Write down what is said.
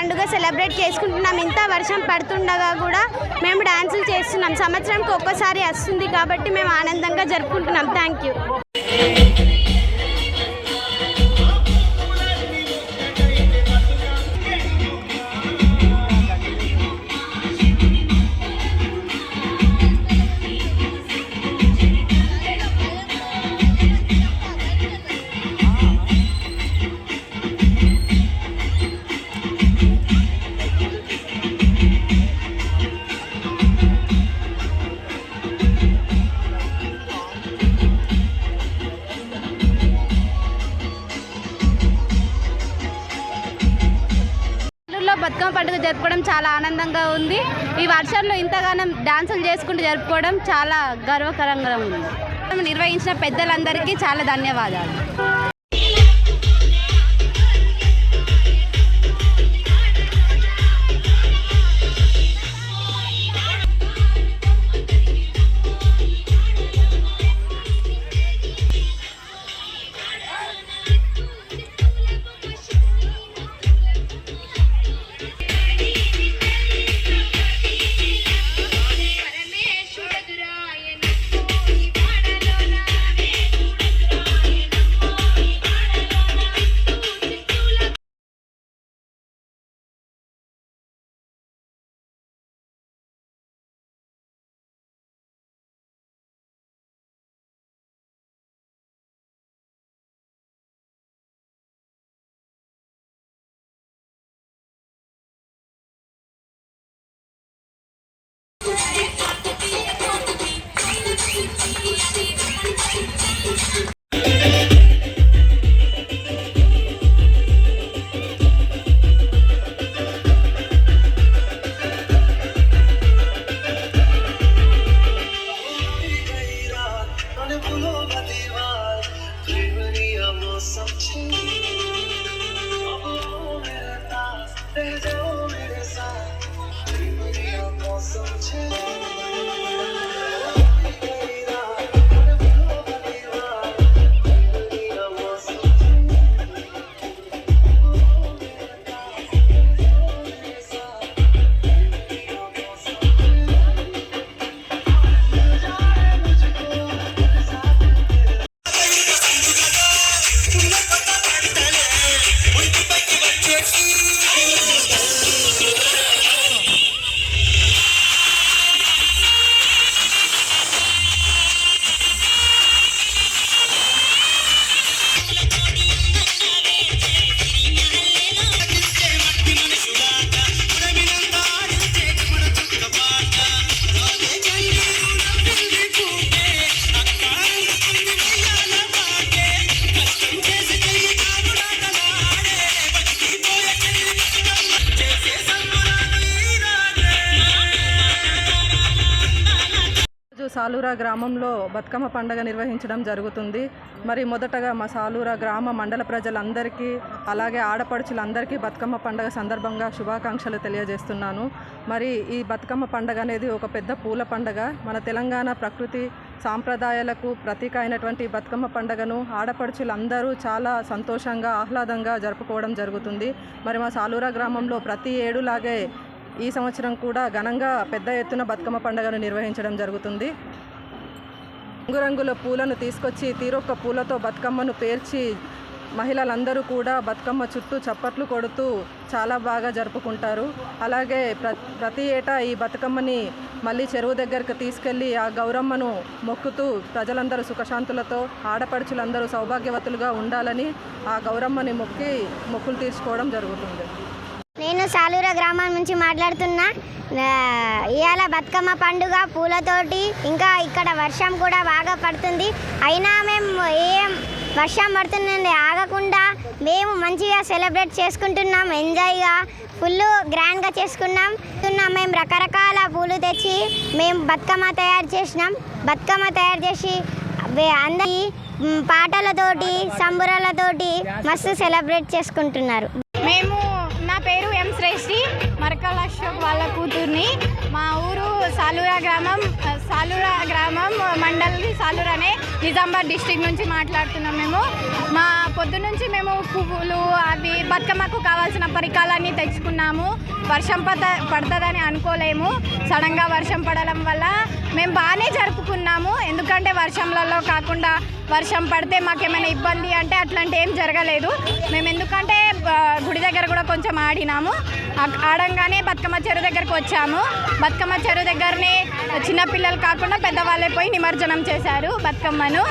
పండుగ సెలబ్రేట్ చేసుకుంటున్నాం. ఇంత వర్షం పడుతుండగా కూడా మేము డాన్సులు చేస్తున్నాం. సంవత్సరంకి ఒక్కసారి వస్తుంది కాబట్టి మేము ఆనందంగా జరుపుకుంటున్నాం. థ్యాంక్ యూ బతుకమ్మ పండుగ జరుపుకోవడం చాలా ఆనందంగా ఉంది. ఈ వర్షంలో ఇంతగానం డాన్సులు చేసుకుంటూ జరుపుకోవడం చాలా గర్వకరంగా ఉంది. నిర్వహించిన పెద్దలందరికీ చాలా ధన్యవాదాలు. to సాలూరా గ్రామంలో బతుకమ్మ పండుగ నిర్వహించడం జరుగుతుంది. మరి మొదటగా మా సాలూరా గ్రామ మండల ప్రజలందరికీ అలాగే ఆడపడుచులందరికీ బతుకమ్మ పండుగ సందర్భంగా శుభాకాంక్షలు తెలియజేస్తున్నాను. మరి ఈ బతుకమ్మ పండుగ అనేది ఒక పెద్ద పూల పండుగ. మన తెలంగాణ ప్రకృతి సాంప్రదాయాలకు ప్రతీక అయినటువంటి బతుకమ్మ పండుగను ఆడపడుచులందరూ చాలా సంతోషంగా ఆహ్లాదంగా జరుపుకోవడం జరుగుతుంది. మరి మా సాలూరా గ్రామంలో ప్రతి ఏడులాగే ఈ సంవత్సరం కూడా ఘనంగా పెద్ద ఎత్తున బతుకమ్మ పండుగను నిర్వహించడం జరుగుతుంది. రంగురంగుల పూలను తీసుకొచ్చి తీరొక్క పూలతో బతుకమ్మను పేర్చి మహిళలందరూ కూడా బతుకమ్మ చుట్టూ చప్పట్లు కొడుతూ చాలా బాగా జరుపుకుంటారు. అలాగే ప్ర ప్రతి ఏటా ఈ బతుకమ్మని మళ్ళీ చెరువు దగ్గరకు తీసుకెళ్ళి ఆ గౌరమ్మను మొక్కుతూ ప్రజలందరూ సుఖశాంతులతో ఆడపడుచులందరూ సౌభాగ్యవతులుగా ఉండాలని ఆ గౌరమ్మని మొక్కి మొక్కులు తీసుకోవడం జరుగుతుంది. నేను సాలూర గ్రామం నుంచి మాట్లాడుతున్నా. ఇవాళ బతుకమ్మ పండుగ పూలతోటి ఇంకా ఇక్కడ వర్షం కూడా బాగా పడుతుంది. అయినా మేము ఏం వర్షం పడుతుందండి ఆగకుండా మేము మంచిగా సెలబ్రేట్ చేసుకుంటున్నాం ఎంజాయ్గా ఫుల్ గ్రాండ్గా చేసుకున్నాం. మేము రకరకాల పూలు తెచ్చి మేము బతుకమ్మ తయారు చేసినాం. బతుకమ్మ తయారు చేసి అందరి పాటలతోటి సంబురాలతోటి మస్తు సెలబ్రేట్ చేసుకుంటున్నారు. అని మా ఊరు సాలూరా గ్రామం సాలూరా గ్రామం మండల్ సాలూరానే నిజామాబాద్ డిస్టిక్ నుంచి మాట్లాడుతున్నాం మేము. మా పొద్దు నుంచి మేము పువ్వులు అవి బతుకమ్మకు కావాల్సిన పరికరాలన్నీ తెచ్చుకున్నాము. వర్షం పడ పడుతుందని అనుకోలేము. సడన్గా వర్షం పడడం వల్ల మేము బాగానే జరుపుకున్నాము. ఎందుకంటే వర్షంలలో కాకుండా వర్షం పడితే మాకేమైనా ఇబ్బంది అంటే అట్లాంటి ఏం జరగలేదు. మేము ఎందుకంటే గుడి దగ్గర కూడా కొంచెం ఆడినాము. ఆడంగానే బతుకమ్మ చెరువు దగ్గరకు వచ్చాము. బతుకమ్మ చెరువు దగ్గరనే చిన్నపిల్లలు కాకుండా పెద్దవాళ్ళే పోయి నిమజ్జనం చేశారు బతుకమ్మను.